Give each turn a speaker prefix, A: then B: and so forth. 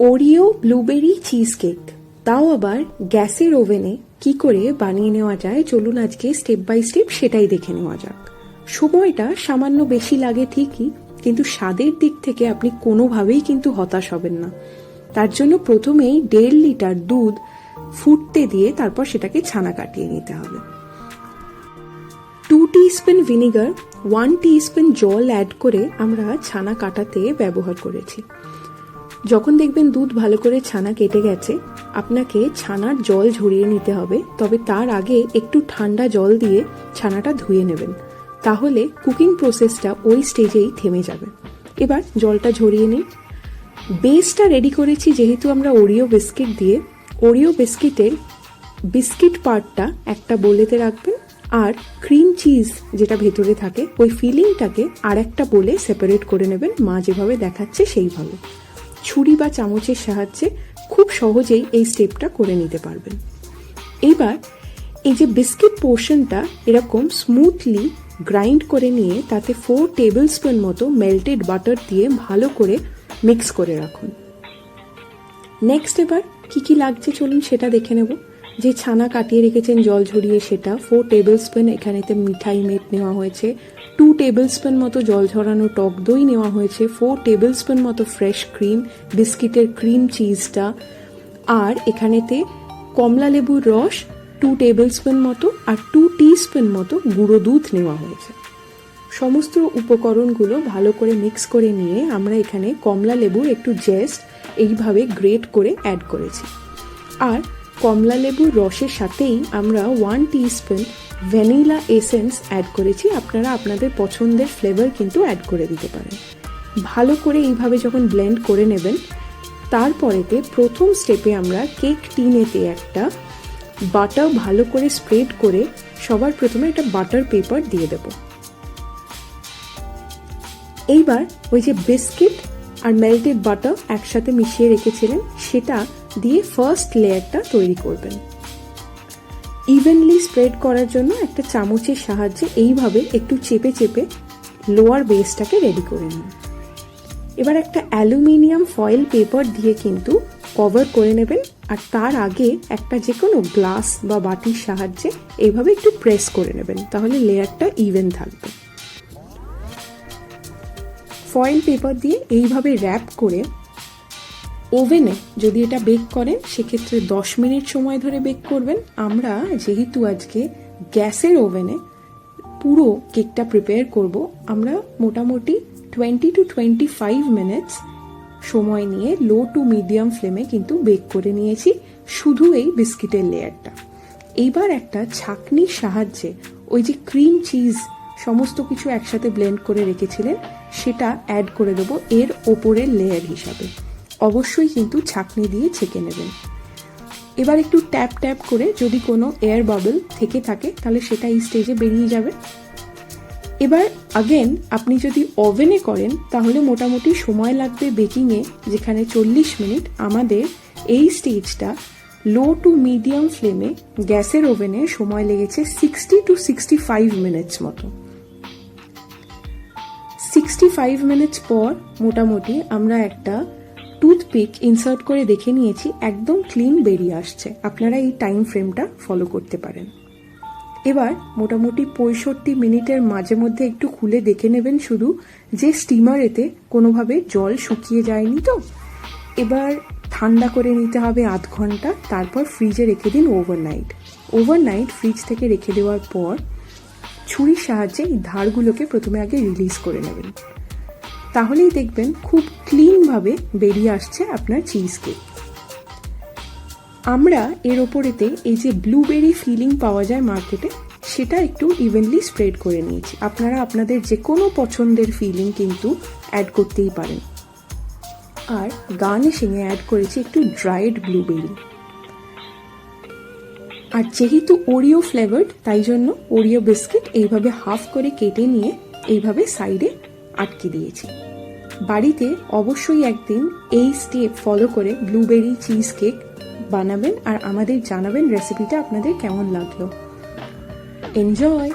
A: Oreo blueberry cheese cake তাও আবার গ্যাসের ওভেনে কি করে বানিয়ে নেওয়া যায়, চলুন আজকে স্টেপ বাই স্টেপ সেটাই দেখে নেওয়া যাক। সময়টা সামান্য বেশি লাগে ঠিকই, কিন্তু স্বাদের দিক থেকে আপনি কোনোভাবেই কিন্তু হতাশ হবেন না। তার জন্য প্রথমেই দেড় লিটার দুধ ফুটতে দিয়ে তারপর সেটাকে ছানা কাটিয়ে নিতে হবে। Two teaspoon vinegar one teaspoon জল অ্যাড করে আমরা ছানা কাটাতে ব্যবহার করেছি। যখন দেখবেন দুধ ভালো করে ছানা কেটে গেছে, আপনাকে ছানার জল ঝরিয়ে নিতে হবে, তবে তার আগে একটু ঠান্ডা জল দিয়ে ছানাটা ধুয়ে নেবেন। তাহলে কুকিং প্রসেসটা ওই স্টেজেই থেমে যাবে। এবার জলটা ঝরিয়ে নিন বেসটা রেডি করেছি যেহেতু আমরা ওরিও বিস্কিট দিয়ে। ওরিও বিস্কিটের বিস্কিট পার্টটা একটা বোলেতে রাখবেন আর ক্রিম চিজ যেটা ভেতরে থাকে, ওই ফিলিংটাকে আর একটা বলে সেপারেট করে নেবেন। মা যেভাবে দেখাচ্ছে সেইভাবে। ছুরি বা চামচের সাহায্যে খুব সহজেই এই স্টেপটা করে নিতে পারবেন। এবার এই যে বিস্কিট পোর্শনটা এরকম স্মুথলি গ্রাইন্ড করে নিয়ে তাতে ফোর টেবিল স্পুন মতো মেল্টেড বাটার দিয়ে ভালো করে মিক্স করে রাখুন। নেক্সট এবার কি কি লাগছে চলুন সেটা দেখে নেব। যে ছানা কাটিয়ে রেখেছেন, জল ঝরিয়ে সেটা। ফোর টেবিল স্পুন এখানেতে মিঠাই মেট নেওয়া হয়েছে। টু টেবিল স্পুন মতো জল ঝরানো টক দই নেওয়া হয়েছে। ফোর টেবিল স্পুন মতো ফ্রেশ ক্রিম বিস্কিটের ক্রিম চিজটা আর এখানেতে কমলা লেবুর রস টু টেবিল স্পুন মতো আর টু টি স্পুন মতো গুঁড়ো দুধ নেওয়া হয়েছে। সমস্ত উপকরণগুলো ভালো করে মিক্স করে নিয়ে আমরা এখানে কমলা লেবুর একটু জেস্ট এইভাবে গ্রেট করে অ্যাড করেছি। আর কমলা লেবুর রসের সাথেই আমরা one spoon vanilla essence add করেছি। আপনারা আপনাদের পছন্দের ফ্লেভার কিন্তু অ্যাড করে দিতে পারেন। ভালো করে এইভাবে যখন ব্লেন্ড করে নেবেন, তারপরেতে প্রথম স্টেপে আমরা কেক টিনেতে একটা বাটার ভালো করে স্প্রেড করে সবার প্রথমে একটা বাটার পেপার দিয়ে দেব। এইবার ওই যে বিস্কিট আর মেল্টেড বাটার একসাথে মিশিয়ে রেখেছিলেন, সেটা দিয়ে ফার্স্ট লেয়ারটা তৈরি করবেন। ইভেনলি স্প্রেড করার জন্য একটা চামচের সাহায্যে এইভাবে একটু চেপে চেপে লোয়ার বেসটাকে রেডি করে নিন। এবার একটা অ্যালুমিনিয়াম ফয়েল পেপার দিয়ে কিন্তু কভার করে নেবেন আর তার আগে একটা যে কোনো গ্লাস বা বাটির সাহায্যে এইভাবে একটু প্রেস করে নেবেন, তাহলে লেয়ারটা ইভেন থাকবে। ফয়েল পেপার দিয়ে এইভাবে র্যাপ করে ওভেনে যদি এটা বেক করেন, সেক্ষেত্রে দশ মিনিট সময় ধরে বেক করবেন। আমরা যেহেতু আজকে গ্যাসের ওভেনে পুরো কেকটা প্রিপেয়ার করব, আমরা মোটামুটি twenty two twenty five minutes সময় নিয়ে লো টু মিডিয়াম ফ্লেমে কিন্তু বেক করে নিয়েছি, শুধু এই বিস্কিটের লেয়ারটা। এইবার একটা ছাকনির সাহায্যে ওই যে ক্রিম চিজ সমস্ত কিছু একসাথে ব্লেন্ড করে রেখেছিলেন, সেটা অ্যাড করে দেবো এর ওপরের লেয়ার হিসাবে। অবশ্যই কিন্তু ছাঁকনি দিয়ে ছেঁকে নেবেন। এবার একটু ট্যাপ ট্যাপ করে যদি কোনো এয়ার বাবল থেকে থাকে, তাহলে সেটা এই স্টেজে বেরিয়ে যাবে। এবার আগেন আপনি যদি ওভেনে করেন, তাহলে মোটামুটি সময় লাগবে বেকিংয়ে যেখানে চল্লিশ মিনিট। আমাদের এই স্টেজটা লো টু মিডিয়াম ফ্লেমে গ্যাসের ওভেনে সময় লেগেছে sixty two sixty five minutes মতো। সিক্সটি ফাইভ মিনিটস পর মোটামুটি আমরা একটা টুথপিক ইনসার্ট করে দেখে নিয়েছি, একদম ক্লিন বেরিয়ে আসছে। আপনারা এই টাইম ফ্রেমটা ফলো করতে পারেন। এবার মোটামুটি পঁয়ষট্টি মিনিটের মাঝে মধ্যে একটু খুলে দেখে নেবেন শুধু যে স্টিমারেতে কোনোভাবে জল শুকিয়ে যায়নি তো। এবার ঠান্ডা করে নিতে হবে আধ ঘণ্টা, তারপর ফ্রিজে রেখে দিন ওভারনাইট ওভারনাইট ফ্রিজ থেকে রেখে দেওয়ার পর ছুরির সাহায্যে এই ধারগুলোকে প্রথমে আগে রিলিজ করে নেবেন। তাহলেই দেখবেন খুব ক্লিনভাবে বেরিয়ে আসছে আপনার চিজ কেক আমরা এর ওপরেতে এই যে ব্লুবেরি ফিলিং পাওয়া যায় মার্কেটে সেটা একটু ইভেনলি স্প্রেড করে নিয়েছি। আপনারা আপনাদের যে কোনো পছন্দের ফিলিং কিন্তু অ্যাড করতেই পারেন। আর গার্নিশিংয়ে অ্যাড করেছি একটু ড্রাইড ব্লুবেরি আর যেহেতু ওরিও ফ্লেভার্ড তাই জন্য ওরিও বিস্কিট এইভাবে হাফ করে কেটে নিয়ে এইভাবে সাইডে আটকে দিয়েছি। বাড়িতে অবশ্যই একদিন এই স্টেপ ফলো করে ব্লুবেরি চিজ কেক বানাবেন আর আমাদের জানাবেন রেসিপিটা আপনাদের কেমন লাগল। এনজয়